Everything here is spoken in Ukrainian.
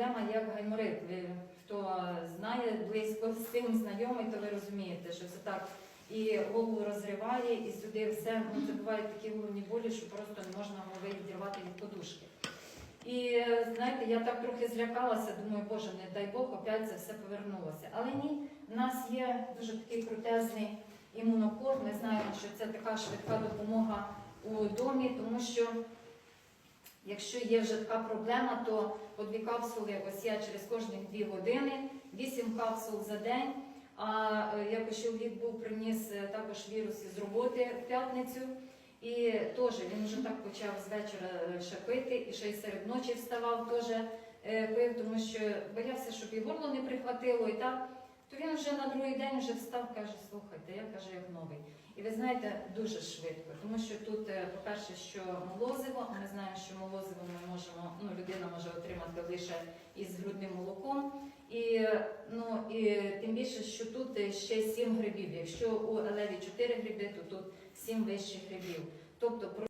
проблема як гайморит. Ви хто знає близько з цим знайомий, то ви розумієте, що це так. І голову розриває, і сюди все. Ну це бувають такі головні болі, що просто не можна голови відірвати від подушки. І знаєте, я так трохи злякалася, думаю, боже, не дай Бог, опять це все повернулося. Але ні, в нас є дуже такий крутезний імунокод. Ми знаємо, що це така швидка допомога у домі, тому що якщо є вже така проблема, то по дві капсули, ось я через кожні дві години, вісім капсул за день. А е, якось чоловік був приніс е, також вірус із роботи в п'ятницю. І теж він вже так почав з вечора ще пити, і ще й серед ночі вставав, теж е, пив, тому що боявся, щоб і горло не прихватило, і так. То він вже на другий день вже встав, каже, слухайте, я каже, як новий. І ви знаєте, дуже швидко, тому що тут, е, по-перше, що молозиво, ми знаємо, що молозиво ми можемо, ну, людина може отримати лише із грудним молоком. І, ну, і тим більше, що тут е, ще сім грибів. Якщо у Елеві чотири гриби, то тут сім вищих грибів. Тобто